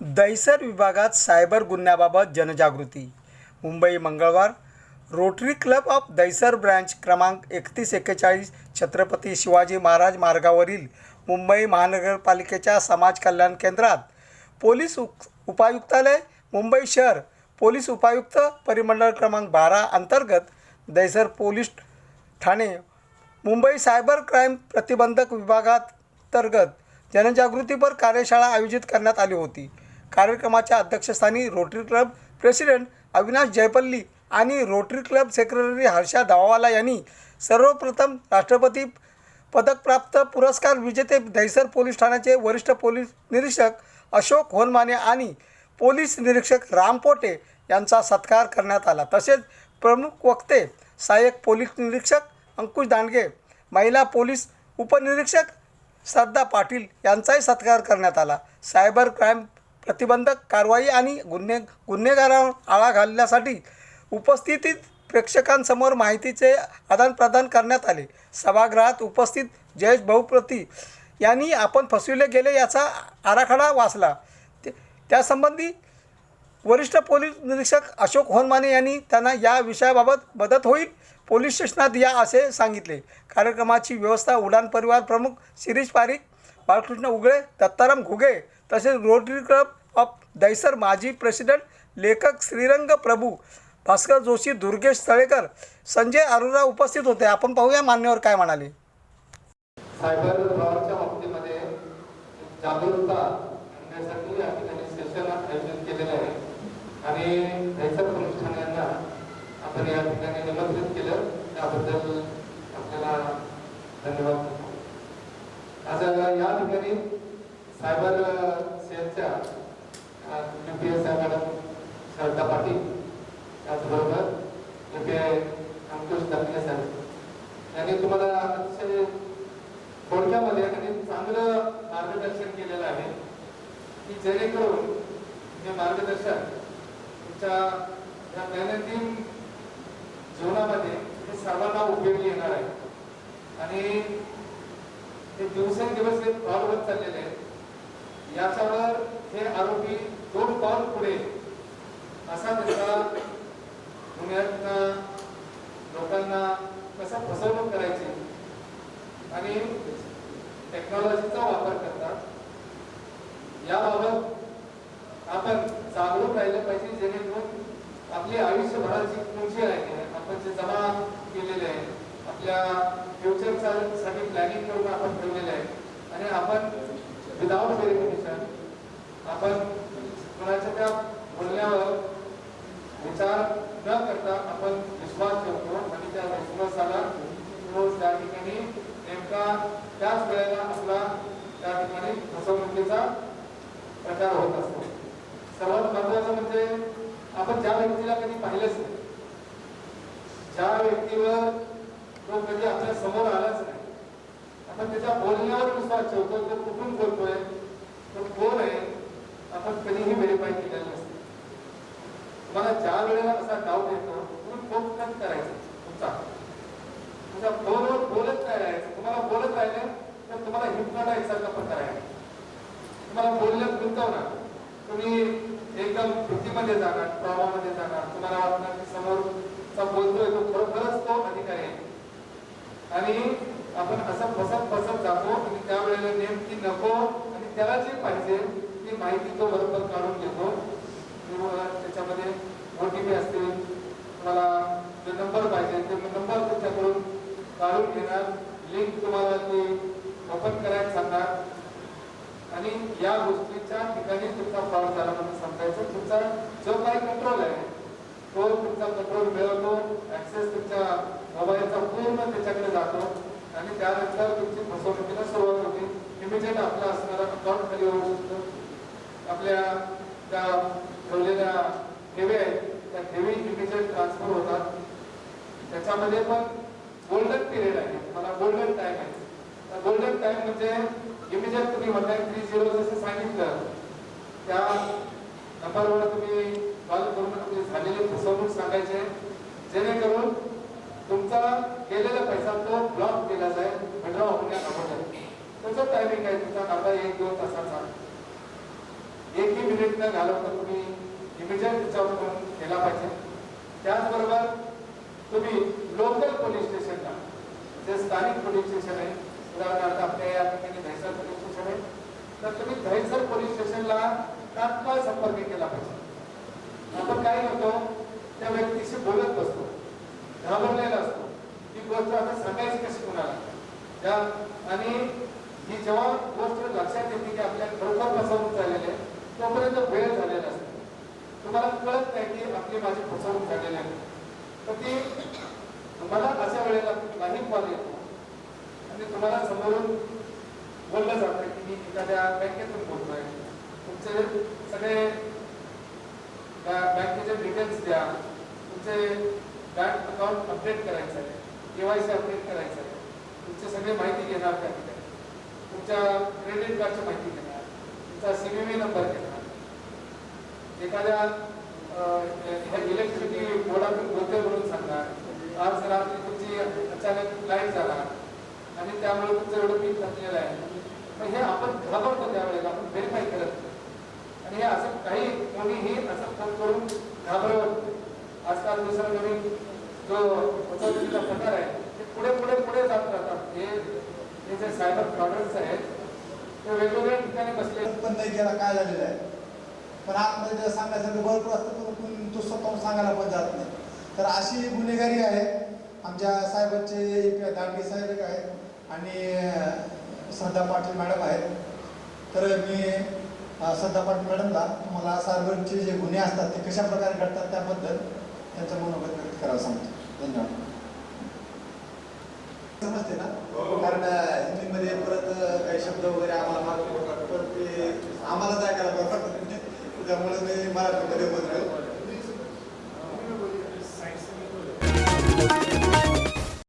दहिसर विभागात सायबर गुन्ह्याबाबत जनजागृती. मुंबई मंगळवार Rotary club of Dahisar branch क्रमांक एकतीस एक्केचाळीस छत्रपती शिवाजी महाराज मार्गावरील मुंबई महानगरपालिकेच्या समाज कल्याण केंद्रात पोलीस उप उपायुक्तालय मुंबई शहर पोलीस उपायुक्त परिमंडळ क्रमांक बारा अंतर्गत Dahisar police Thane Mumbai cyber crime प्रतिबंधक विभागांतर्गत जनजागृतीपर कार्यशाळा आयोजित करण्यात आली होती. कार्यक्रमाच्या अध्यक्षस्थानी Rotary club president Avinash Jaipalli आणि Rotary club secretary Harsha Dawawala यांनी सर्वप्रथम राष्ट्रपती पदकप्राप्त पुरस्कार विजेते दहिसर पोलीस ठाण्याचे वरिष्ठ पोलीस निरीक्षक अशोक होनमाने आणि पोलीस निरीक्षक राम पोटे यांचा सत्कार करण्यात आला. तसेच प्रमुख वक्ते सहाय्यक पोलीस निरीक्षक अंकुश दांडगे महिला पोलीस उपनिरीक्षक श्रद्धा पाटील यांचाही सत्कार करण्यात आला. सायबर क्राईम प्रतिबंधक कारवाई आणि गुन्हे गुन्हेगारांवर आळा घालण्यासाठी उपस्थितीत प्रेक्षकांसमोर माहितीचे आदानप्रदान करण्यात आले. सभागृहात उपस्थित जयेश बहुप्रती यांनी आपण फसविले गेले याचा आराखडा वाचला. ते त्यासंबंधी वरिष्ठ पोलीस निरीक्षक अशोक होनमाने यांनी त्यांना या विषयाबाबत मदत होईल पोलीस स्टेशनात या असे सांगितले. कार्यक्रमाची व्यवस्था उडान परिवार प्रमुख शिरीष पारिक बाळकृष्ण उगळे दत्ताराम घुगे तसेच रोटरी क्लब ऑफ दैसर माजी प्रेसिडेंट लेखक श्रीरंग प्रभू भास्कर जोशी दुर्गेश तळेकर संजय अरोरा उपस्थित होते. आपण पाहूया मान्यवर काय म्हणाले. सायबर फ्रॉडच्या बाबतीमध्ये जागरूकता आणण्यासाठी या ठिकाणी सेशन आयोजित केलेलं आहे. आणि दैसर पोलीस यांना आपण या ठिकाणी निमंत्रित केलं. त्याबद्दल आपल्याला धन्यवाद. आज या ठिकाणी सायबर सेलच्या U P S I madam Shraddha Patil त्याचबरोबर यू पी आय अंकुश दाखले साहेब यांनी तुम्हाला अतिशय थोडक्यामध्ये आणि चांगलं मार्गदर्शन केलेलं आहे. की जेणेकरून हे मार्गदर्शन तुमच्या या दैनंदिन जीवनामध्ये हे सर्वांना उपयोगी येणार आहे. आणि हे दिवसेंदिवस हे फ्रॉड होत चाललेले आहेत याच्यावर हे आरोपी दोन पाऊल पुढे असा त्यांचा गुन्ह्यातनं लोकांना कसा फसवणूक करायची आणि टेक्नॉलॉजीचा वापर करतात. याबाबत आपण जागरूक राहिलं पाहिजे जेणेकरून आपली आयुष्यभराची पुंजी आहे आपण जे जमा केलेले आहे आपल्या फ्युचरचा साठी प्लॅनिंग करून आपण ठेवलेले आहे आणि आपण विदाउट व्हेरिफिकेशन आपण कोणाच्या त्या बोलण्यावर विचार न करता आपण विश्वास ठेवतो आणि त्या विश्वासाला रोज त्या ठिकाणी नेमका त्याच वेळेला आपला त्या ठिकाणी फसवणुकीचा प्रकार होत असतो. सर्वात महत्वाचं म्हणजे आपण ज्या व्यक्तीला कधी पाहिलंच नाही ज्या व्यक्तीवर तो कधी आपल्यासमोर आलाच नाही आपण त्याच्या बोलण्यावर विश्वास ठेवतो तो कुठून बोलतोय तो कोण आहे आपण कधीही व्हेरीफाय केलेलं नसतं. तुम्हाला ज्या वेळेला असा डाऊट येतो तुम्ही फोन कट करायचा तुमचा. तुमच्या फोनवर बोलत काय राहायचं. तुम्हाला बोलत राहिलं तर तुम्हाला हिप्नोटाईज सारखा प्रकार आहे तुम्हाला बोलण्यात गुंतवणार तुम्ही एकदम भीतीमध्ये जाणार प्रवाहामध्ये जाणार. तुम्हाला वाटणार की समोरचा बोलतोय तो खरोखरच तो अधिकारी आहे. आणि आपण असं फसत फसत जातो आणि त्यावेळेला नेमकी नको आणि त्याला जे पाहिजे ती माहिती तो बरोबर काढून घेतो. किंवा त्याच्यामध्ये ओटीपी असतील तुम्हाला जो नंबर पाहिजे ते नंबर त्याच्याकडून काढून घेणार. लिंक तुम्हाला ती ओपन करायला सांगणार. आणि या गोष्टीच्या ठिकाणी तुमचा फ्रॉड झाला म्हणून समजायचं तुमचा जो काही कंट्रोल आहे तो तुमचा कंट्रोल मिळवतो ऍक्सेस तुमच्या मोबाईलचा पूर्ण त्याच्याकडे जातो आणि त्यानंतर तुमची फसवणुकीला सुरुवात होते. इमिजिएट आपला असणारा अकाउंट खाली होऊ शकतो. आपल्या त्या ठेवलेल्या ठेवी आहेत त्या ठेवी इमिजिएट ट्रान्सफर होतात. त्याच्यामध्ये पण गोल्डन पिरियड आहे. मला गोल्डन टाइम आहे. गोल्डन टाइम म्हणजे इमिजिएट तुम्ही म्हणताय थ्री झिरो जसं सांगितलं त्या नंबरवर तुम्ही कॉल करून तुम्ही झालेली फसवणूक सांगायचे. जेणेकरून तुमचा गेलेला पैसा तो ब्लॉक केला जाईल विड्रॉ होण्या अगोदर त्याचा टायमिंग आहे तुमचा आता एक दोन तासाचा. एकही मिनिट न घालवता तुम्ही इमिजिएट त्याच्यावर केला पाहिजे. त्याचबरोबर तुम्ही लोकल पोलीस स्टेशनला जे स्थानिक पोलीस स्टेशन आहे उदाहरणार्थ आपल्या या ठिकाणी दहिसर पोलीस स्टेशन आहे. तर तुम्ही दहिसर पोलीस स्टेशनला तात्काळ संपर्क केला पाहिजे. आपण काय करतो त्या व्यक्तीशी बोलत बसतो घाबरलेला असतो. ती गोष्ट आता सांगायची कशी कुणाला? त्या आणि ही जेव्हा गोष्ट लक्षात येते की आपल्या खरोखर फसवणूक झालेली आहे तोपर्यंत वेळ झालेला असतो. तुम्हाला कळत नाही की आपली माझी फसवणूक झालेली आहे. तर ती मला अशा वेळेला नाही कॉल येतो म्हणजे तुम्हाला समोरून बोललं जातं की मी एखाद्या बँकेतून बोलतोय. तुमचे सगळे बँकेचे डिटेल्स द्या. तुमचे बँक अकाउंट अपडेट करायचं आहे केवायसी अपडेट करायचं आहे तुमचे सगळे माहिती घेणार त्या ठिकाणी. तुमच्या क्रेडिट कार्डची माहिती घेणार. तुमचा सी नंबर घेणार. एखाद्या इलेक्ट्रिसिटी बोर्डातून बोलते म्हणून सांगणार आज रात्री तुमची अचानक लाइट झाला. आणि त्यामुळे तुमचं एवढं पीक घातलेलं आहे. पण हे आपण घाबरतो त्यावेळेला आपण व्हेरीफाय करत नाही. आणि हे असं काही कोणीही असं फोन करून घाबरवत आजकाल दुसरा नवीन जो फसवणुकीचा प्रकार आहे ते पुढे पुढे पुढे जात राहतात. हे हे जे सायबर फ्रॉडर्स आहेत ते वेगवेगळ्या ठिकाणी बसले पण नाही गेला काय झालेलं आहे? पण आतमध्ये जर सांगण्यासाठी भरपूर असतं पण तो स्वतःहून सांगायला पण जात नाही. तर अशी गुन्हेगारी आहे. आमच्या साहेबांचे दांडगे साहेब एक आहेत. आणि श्रद्धा पाटील मॅडम आहेत. तर मी श्रद्धा पाटील मॅडमला तुम्हाला सायबरचे जे गुन्हे असतात ते कशा प्रकारे घडतात त्याबद्दल त्यांचं मनोगत व्यक्त करायला सांगतो. धन्यवाद. समजते ना? कारण अं, हिंदीमध्ये परत काही शब्द वगैरे आम्हाला मागतो पण ते आम्हाला जायला बरं वाटतं त्यामुळे मी मराठीमध्ये बोलतो